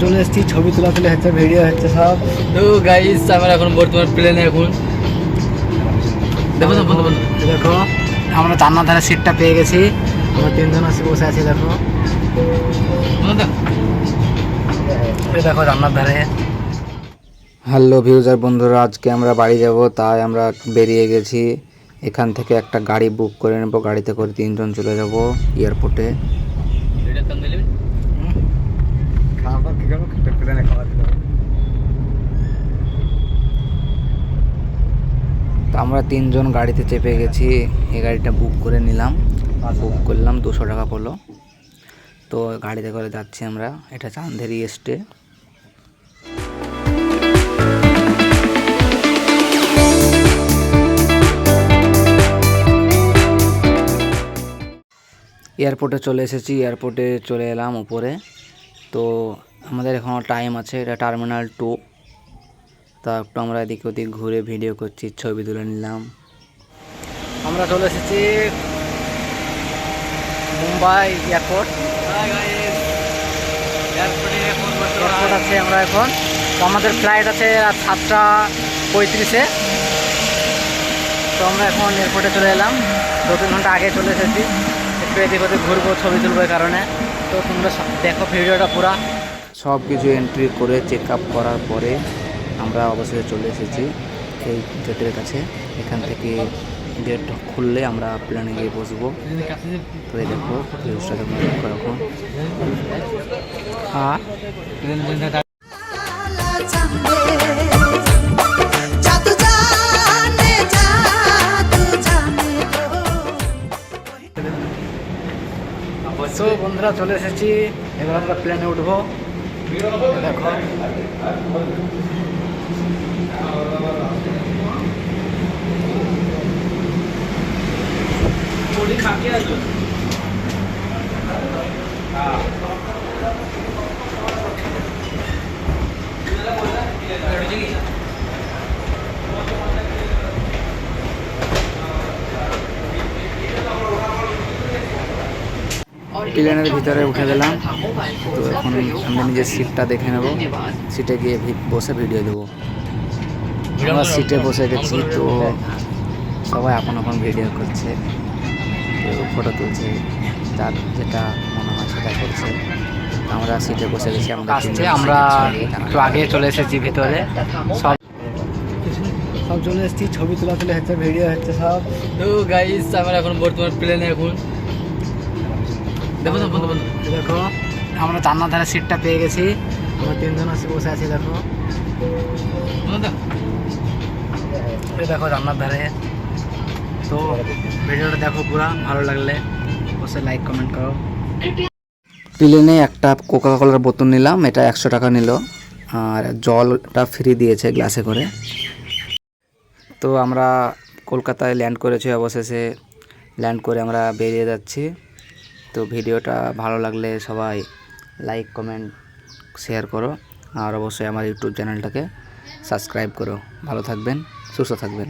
চলে এসেছি ছবি তোলা তুলে হচ্ছে ভিডিও হচ্ছে সব। তো গাইস আমরা এখন বর্তমান প্লেনে এখন দেখো দেখো আমরা জান্নার ধারে সিটটা পেয়ে গেছি। আমরা তিনজন আছি বসে আছি দেখো। দেখো জান্নার ধারে হ্যালো ভিউজার বন্ধুরা আজকে আমরা বাড়ি যাব তাই আমরা বেরিয়ে গেছি। এখান থেকে একটা গাড়ি বুক করে নেব গাড়িতে করে তিনজন চলে যাব এয়ারপোর্টে তো আমরা তিনজন গাড়িতে চেপে গেছি। এই গাড়িটা বুক করে নিলাম। বুক করলাম, দুশো টাকা পড়ল। তো গাড়িতে করে যাচ্ছি আমরা। এটা চান্দেরি এস্টে এয়ারপোর্টে চলে এসেছি। এয়ারপোর্টে চলে এলাম উপরে। তো আমাদের এখনও টাইম আছে এটা টার্মিনাল টু তা একটু আমরা এদিক ওদিক ঘুরে ভিডিও করছি ছবি তুলে নিলাম। আমরা চলে এসেছি মুম্বাই এয়ারপোর্ট এয়ারপোর্ট আছে। আমরা এখন। তো আমাদের ফ্লাইট আছে রাত সাতটা পঁয়ত্রিশে। তো আমরা এখন এয়ারপোর্টে চলে এলাম। দু তিন ঘণ্টা আগে চলে এসেছি। একটু এদিক ওদিক ঘুরবো ছবি তুলবো এই কারণে। তো তোমরা দেখো ভিডিওটা পুরা। সব কিছু এন্ট্রি করে চেক আপ করার পরে আমরা অবশ্যই চলে এসেছি এই গেটের কাছে। এখান থেকে গেট খুললে আমরা প্লেনে গিয়ে বসবো। তো এই দেখো দেখো এখন। তো বন্ধুরা চলে এসেছি। এবার আমরা প্লেনে উঠবো। দেখো। প্লেনের ভিতরে উঠে গেলাম। তো এখন আমি নিজের সিটটা দেখে নেব। সিটে গিয়ে ভি- বসে ভিডিও দেবো। আমরা সিটে বসে গেছি তো সবাই আপন আপন ভিডিও করছে। কেউ ফটো তুলছে তার যেটা মনে হয় সেটা করছে। আমরা সিটে বসে গেছি আমরা আসছে আমরা একটু আগে চলে এসেছি ভিতরে। সব সব চলে এসেছি ছবি তোলা তুলে হচ্ছে ভিডিও হচ্ছে সব। তো গাইস আমরা এখন বর্তমান প্লেনে এখন। দেখো বন্ধু বন্ধু। দেখো আমরা জান্নার ধারে সিটটা পেয়ে গেছি। আমরা তিনজন আছি বসে আছি দেখো। দেখো। জান্নার ধারে। তো ভিডিওটা দেখো পুরা ভালো লাগলে অবশ্যই লাইক কমেন্ট করো। প্লেনে একটা কোকা কোলার বোতল নিলাম এটা একশো টাকা নিল। আর জলটা ফ্রি দিয়েছে গ্লাসে করে। তো আমরা কলকাতায় ল্যান্ড করেছি অবশেষে ল্যান্ড করে আমরা বেরিয়ে যাচ্ছি। তো ভিডিওটা ভালো লাগলে সবাই লাইক কমেন্ট শেয়ার করো। আর অবশ্যই আমার ইউটিউব চ্যানেলটাকে সাবস্ক্রাইব করো। ভালো থাকবেন, সুস্থ থাকবেন।